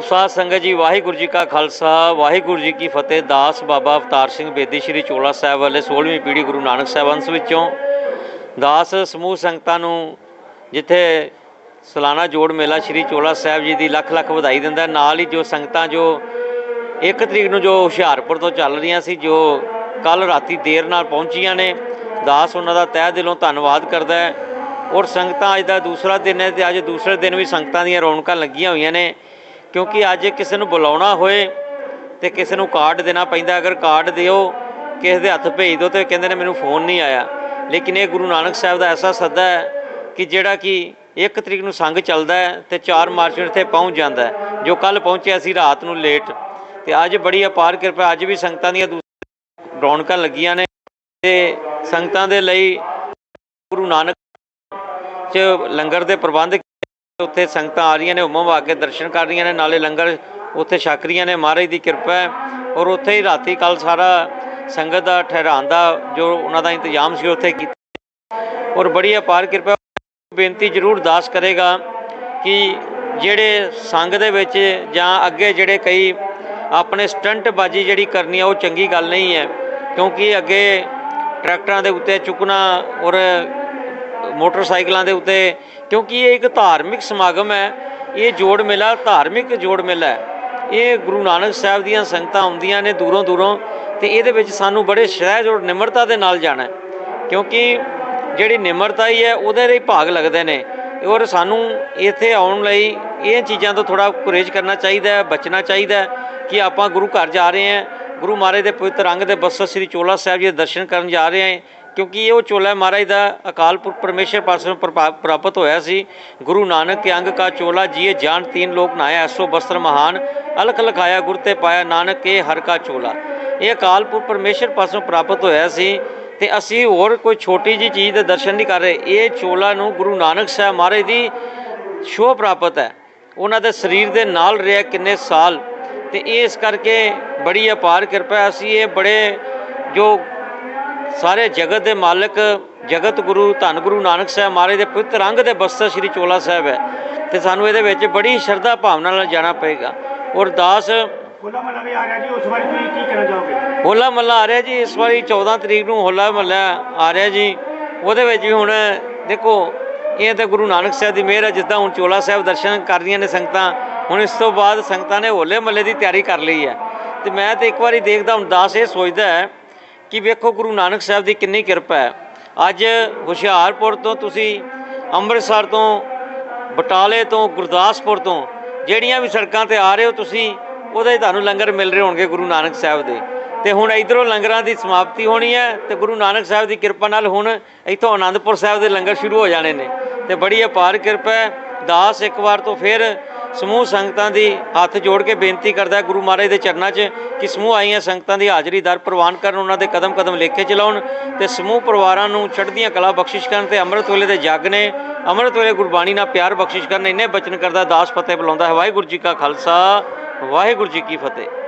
ਸਾਧ ਸੰਗਤ ਜੀ, ਵਾਹਿਗੁਰੂ ਜੀ ਕਾ ਖਾਲਸਾ, ਵਾਹਿਗੁਰੂ ਜੀ ਕੀ ਫਤਿਹ। ਦਾਸ ਬਾਬਾ ਅਵਤਾਰ ਸਿੰਘ ਬੇਦੀ ਸ੍ਰੀ ਚੋਲਾ ਸਾਹਿਬ ਵਾਲੇ 16ਵੀਂ ਪੀੜ੍ਹੀ ਗੁਰੂ ਨਾਨਕ ਸਾਹਿਬ ਅੰਸ਼ ਵਿੱਚੋਂ ਦਾਸ ਸਮੂਹ ਸੰਗਤਾਂ ਨੂੰ ਜਿੱਥੇ ਸਲਾਨਾ ਜੋੜ ਮੇਲਾ ਸ੍ਰੀ ਚੋਲਾ ਸਾਹਿਬ ਜੀ ਦੀ ਲੱਖ ਲੱਖ ਵਧਾਈ ਦਿੰਦਾ ਨਾਲ ਹੀ ਜੋ ਸੰਗਤਾਂ ਜੋ 1 ਤਰੀਕ ਨੂੰ ਜੋ ਹੁਸ਼ਿਆਰਪੁਰ ਤੋਂ ਚੱਲ ਰਹੀਆਂ ਸੀ, ਜੋ ਕੱਲ ਰਾਤੀ ਦੇਰ ਨਾਲ ਪਹੁੰਚੀਆਂ ਨੇ, ਦਾਸ ਉਹਨਾਂ ਦਾ ਤਹਿ ਦਿਲੋਂ ਧੰਨਵਾਦ ਕਰਦਾ ਹੈ। ਔਰ ਸੰਗਤਾਂ ਅੱਜ ਦਾ ਦੂਸਰਾ ਦਿਨ ਹੈ ਤੇ ਅੱਜ ਦੂਸਰੇ ਦਿਨ ਵੀ ਸੰਗਤਾਂ ਦੀਆਂ ਰੌਣਕਾਂ ਲੱਗੀਆਂ ਹੋਈਆਂ ਨੇ। ਕਿਉਂਕਿ ਅੱਜ ਕਿਸੇ ਨੂੰ ਬੁਲਾਉਣਾ ਹੋਏ ਤੇ ਕਿਸੇ ਨੂੰ ਕਾਰਡ ਦੇਣਾ ਪੈਂਦਾ, ਅਗਰ ਕਾਰਡ ਦਿਓ, ਕਿਸੇ ਦੇ ਹੱਥ ਭੇਜ ਦਿਓ ਤੇ ਕਹਿੰਦੇ ਨੇ ਮੈਨੂੰ ਫੋਨ ਨਹੀਂ ਆਇਆ। ਲੇਕਿਨ ਇਹ ਗੁਰੂ ਨਾਨਕ ਸਾਹਿਬ ਦਾ ਐਸਾ ਸੱਦਾ ਹੈ ਕਿ ਜਿਹੜਾ ਕਿ ਇੱਕ ਤਰੀਕ ਨੂੰ ਸੰਗ ਚੱਲਦਾ ਹੈ ਤੇ 4 ਮਾਰਚ ਨੂੰ ਇੱਥੇ ਪਹੁੰਚ ਜਾਂਦਾ ਹੈ, ਜੋ ਕੱਲ ਪਹੁੰਚਿਆ ਸੀ ਰਾਤ ਨੂੰ ਲੇਟ। ਤੇ ਅੱਜ ਬੜੀ ਅਪਾਰ ਕਿਰਪਾ, ਅੱਜ ਵੀ ਸੰਗਤਾਂ ਦੀਆਂ ਦੂਸ- ਰੌਣਕਾਂ ਲੱਗੀਆਂ ਨੇ ਤੇ ਸੰਗਤਾਂ ਦੇ ਲਈ ਗੁਰੂ ਨਾਨਕ ਚ ਲੰਗਰ ਦੇ ਪ੍ਰਬੰਧ ਉੱਥੇ ਸੰਗਤਾਂ ਆ ਰਹੀਆਂ ਨੇ ਹੁਮਮ ਆ ਕੇ ਦਰਸ਼ਨ ਕਰ ਰਹੀਆਂ ਨੇ, ਨਾਲੇ ਲੰਗਰ ਉੱਥੇ ਛਕ ਰਹੀਆਂ ਨੇ, ਮਹਾਰਾਜ ਦੀ ਕਿਰਪਾ ਹੈ। ਔਰ ਉੱਥੇ ਹੀ ਰਾਤੀ ਕੱਲ ਸਾਰਾ ਸੰਗਤ ਦਾ ਠਹਿਰਾਉਣ ਦਾ ਜੋ ਉਹਨਾਂ ਦਾ ਇੰਤਜ਼ਾਮ ਸੀ, ਉੱਥੇ ਕੀਤਾ। ਔਰ ਬੜੀ ਅਪਾਰ ਕਿਰਪਾ, ਬੇਨਤੀ ਜ਼ਰੂਰ ਦਾਸ ਕਰੇਗਾ ਕਿ ਜਿਹੜੇ ਸੰਗ ਦੇ ਵਿੱਚ ਜਾਂ ਅੱਗੇ ਜਿਹੜੇ ਕਈ ਆਪਣੇ ਸਟੰਟ ਬਾਜੀ ਜਿਹੜੀ ਕਰਨੀ ਆ, ਉਹ ਚੰਗੀ ਗੱਲ ਨਹੀਂ ਹੈ। ਕਿਉਂਕਿ ਅੱਗੇ ਟਰੈਕਟਰਾਂ ਦੇ ਉੱਤੇ ਚੁੱਕਣਾ ਔਰ ਮੋਟਰਸਾਈਕਲਾਂ ਦੇ ਉੱਤੇ, ਕਿਉਂਕਿ ਇਹ ਇੱਕ ਧਾਰਮਿਕ ਸਮਾਗਮ ਹੈ, ਇਹ ਜੋੜ ਮੇਲਾ, ਧਾਰਮਿਕ ਜੋੜ ਮੇਲਾ ਹੈ। ਇਹ ਗੁਰੂ ਨਾਨਕ ਸਾਹਿਬ ਦੀਆਂ ਸੰਗਤਾਂ ਆਉਂਦੀਆਂ ਨੇ ਦੂਰੋਂ ਦੂਰੋਂ, ਤੇ ਇਹਦੇ ਵਿੱਚ ਸਾਨੂੰ ਬੜੇ ਸਹਿਜ ਔਰ ਨਿਮਰਤਾ ਦੇ ਨਾਲ ਜਾਣਾ ਕਿਉਂਕਿ ਜਿਹੜੀ ਨਿਮਰਤਾ ਹੀ ਹੈ, ਉਹਦੇ ਲਈ ਭਾਗ ਲੱਗਦੇ ਨੇ। ਔਰ ਸਾਨੂੰ ਇੱਥੇ ਆਉਣ ਲਈ ਇਹ ਚੀਜ਼ਾਂ ਤੋਂ ਥੋੜਾ ਗੁਰੇਜ਼ ਕਰਨਾ ਚਾਹੀਦਾ ਹੈ, ਬਚਣਾ ਚਾਹੀਦਾ ਕਿ ਆਪਾਂ ਗੁਰੂ ਘਰ ਜਾ ਰਹੇ ਹਾਂ। ਗੁਰੂ ਮਹਾਰਾਜ ਦੇ ਪਵਿੱਤਰ ਅੰਗ ਦੇ ਬਸਤਰ ਸ੍ਰੀ ਚੋਲਾ ਸਾਹਿਬ ਜੀ ਦੇ ਦਰਸ਼ਨ ਕਰਨ ਜਾ ਰਹੇ ਹਾਂ। ਕਿਉਂਕਿ ਇਹ ਉਹ ਚੋਲਾ ਮਹਾਰਾਜ ਦਾ ਅਕਾਲ ਪੁਰਖ ਪਰਮੇਸ਼ਰ ਪਾਸੋਂ ਪ੍ਰਪਾ- ਪ੍ਰਾਪਤ ਹੋਇਆ ਸੀ। ਗੁਰੂ ਨਾਨਕ ਕੇ ਅੰਗ ਕਾ ਚੋਲਾ ਜੀਏ ਜਾਣ ਤੀਨ ਲੋਕ ਨਾਇਆ ਐਸੋ ਬਸਤਰ ਮਹਾਨ ਅਲਖ ਲਖਾਇਆ ਗੁਰ ਤੇ ਪਾਇਆ ਨਾਨਕ ਕੇ ਹਰ ਕਾ ਚੋਲਾ। ਇਹ ਅਕਾਲ ਪੁਰਖ ਪਰਮੇਸ਼ਰ ਪਾਸੋਂ ਪ੍ਰਾਪਤ ਹੋਇਆ ਸੀ ਤੇ ਅਸੀਂ ਹੋਰ ਕੋਈ ਛੋਟੀ ਜੀ ਚੀਜ਼ ਦੇ ਦਰਸ਼ਨ ਨਹੀਂ ਕਰ ਰਹੇ। ਇਹ ਚੋਲਾ ਨੂੰ ਗੁਰੂ ਨਾਨਕ ਸਾਹਿਬ ਮਹਾਰਾਜ ਦੀ ਸ਼ੋਅ ਪ੍ਰਾਪਤ ਹੈ। ਉਹਨਾਂ ਦੇ ਸਰੀਰ ਦੇ ਨਾਲ ਰਿਹਾ ਕਿੰਨੇ ਸਾਲ ਤੇ ਇਸ ਕਰਕੇ ਬੜੀ ਅਪਾਰ ਕਿਰਪਾ। ਅਸੀਂ ਇਹ ਬੜੇ ਜੋ ਸਾਰੇ ਜਗਤ ਦੇ ਮਾਲਕ ਜਗਤ ਗੁਰੂ ਧੰਨ ਗੁਰੂ ਨਾਨਕ ਸਾਹਿਬ ਮਹਾਰਾਜ ਦੇ ਪਵਿੱਤਰ ਅੰਗ ਦੇ ਬਸਤਰ ਸ੍ਰੀ ਚੋਲਾ ਸਾਹਿਬ ਹੈ ਤੇ ਸਾਨੂੰ ਇਹਦੇ ਵਿੱਚ ਬੜੀ ਸ਼ਰਧਾ ਭਾਵਨਾ ਨਾਲ ਜਾਣਾ ਪਏਗਾ। ਔਰ ਦਾਸ ਹੋਲਾ ਮਹੱਲਾ ਵੀ ਆ ਰਿਹਾ ਜੀ ਉਸ ਬਾਰੇ ਤੁਸੀਂ ਕੀ ਕਹਿਣਾ ਚਾਹੋਗੇ? ਹੋਲਾ ਮਹੱਲਾ ਆ ਰਿਹਾ ਜੀ ਇਸ ਵਾਰੀ 14 ਤਰੀਕ ਨੂੰ ਹੋਲਾ ਮਹੱਲਾ ਆ ਰਿਹਾ ਜੀ। ਉਹਦੇ ਵਿੱਚ ਵੀ ਹੁਣ ਦੇਖੋ ਇਹ ਤਾਂ ਗੁਰੂ ਨਾਨਕ ਸਾਹਿਬ ਦੀ ਮਿਹਰ ਹੈ ਜਿੱਦਾਂ ਹੁਣ ਚੋਲਾ ਸਾਹਿਬ ਦਰਸ਼ਨ ਕਰ ਰਹੀਆਂ ਨੇ ਸੰਗਤਾਂ ਹੁਣ ਇਸ ਤੋਂ ਬਾਅਦ ਸੰਗਤਾਂ ਨੇ ਹੋਲੇ ਮਹੱਲੇ ਦੀ ਤਿਆਰੀ ਕਰ ਲਈ ਹੈ। ਤੇ ਮੈਂ ਤੇ ਇੱਕ ਵਾਰੀ ਦੇਖਦਾ ਹੁਣ ਦਾਸ ਇਹ ਸੋਚਦਾ ਹੈ ਕਿ ਵੇਖੋ ਗੁਰੂ ਨਾਨਕ ਸਾਹਿਬ ਦੀ ਕਿੰਨੀ ਕਿਰਪਾ ਹੈ। ਅੱਜ ਹੁਸ਼ਿਆਰਪੁਰ ਤੋਂ ਤੁਸੀਂ ਅੰਮ੍ਰਿਤਸਰ ਤੋਂ, ਬਟਾਲੇ ਤੋਂ, ਗੁਰਦਾਸਪੁਰ ਤੋਂ ਜਿਹੜੀਆਂ ਵੀ ਸੜਕਾਂ ਤੇ ਆ ਰਹੇ ਹੋ ਤੁਸੀਂ, ਉਹਦੇ ਤੁਹਾਨੂੰ ਲੰਗਰ ਮਿਲ ਰਹੇ ਹੋਣਗੇ ਗੁਰੂ ਨਾਨਕ ਸਾਹਿਬ ਦੇ। ਤੇ ਹੁਣ ਇਧਰੋਂ ਲੰਗਰਾਂ ਦੀ ਸਮਾਪਤੀ ਹੋਣੀ ਹੈ ਤੇ ਗੁਰੂ ਨਾਨਕ ਸਾਹਿਬ ਦੀ ਕਿਰਪਾ ਨਾਲ ਹੁਣ ਇੱਥੋਂ ਆਨੰਦਪੁਰ ਸਾਹਿਬ ਦੇ ਲੰਗਰ ਸ਼ੁਰੂ ਹੋ ਜਾਣੇ ਨੇ। ਤੇ ਬੜੀ ਅਪਾਰ ਕਿਰਪਾ ਹੈ। ਦਾਸ ਇੱਕ ਵਾਰ ਤੋਂ ਫਿਰ ਸਮੂਹ ਸੰਗਤਾਂ ਦੀ ਹੱਥ ਜੋੜ ਕੇ ਬੇਨਤੀ ਕਰਦਾ ਗੁਰੂ ਮਹਾਰਾਜ ਦੇ ਚਰਨਾਂ 'ਚ ਕਿ ਸਮੂਹ ਆਈਆਂ ਸੰਗਤਾਂ ਦੀ ਹਾਜ਼ਰੀ ਦਰ ਪ੍ਰਵਾਨ ਕਰਨ, ਉਹਨਾਂ ਦੇ ਕਦਮ ਕਦਮ ਲੇਖੇ ਚਲਾਉਣ ਤੇ ਸਮੂਹ ਪਰਿਵਾਰਾਂ ਨੂੰ ਚੜ੍ਹਦੀਆਂ ਕਲਾ ਬਖਸ਼ਿਸ਼ ਕਰਨ ਤੇ ਅੰਮ੍ਰਿਤ ਵੇਲੇ ਦੇ ਜੱਗ ਨੇ, ਅੰਮ੍ਰਿਤ ਵੇਲੇ ਗੁਰਬਾਣੀ ਨਾਲ ਪਿਆਰ ਬਖਸ਼ਿਸ਼ ਕਰਨ, ਇੰਨੇ ਬਚਨ ਕਰਦਾ ਦਾਸ ਫਤਿਹ ਬੁਲਾਉਂਦਾ ਹੈ। ਵਾਹਿਗੁਰੂ ਜੀ ਕਾ ਖਾਲਸਾ, ਵਾਹਿਗੁਰੂ ਜੀ ਕੀ ਫਤਿਹ।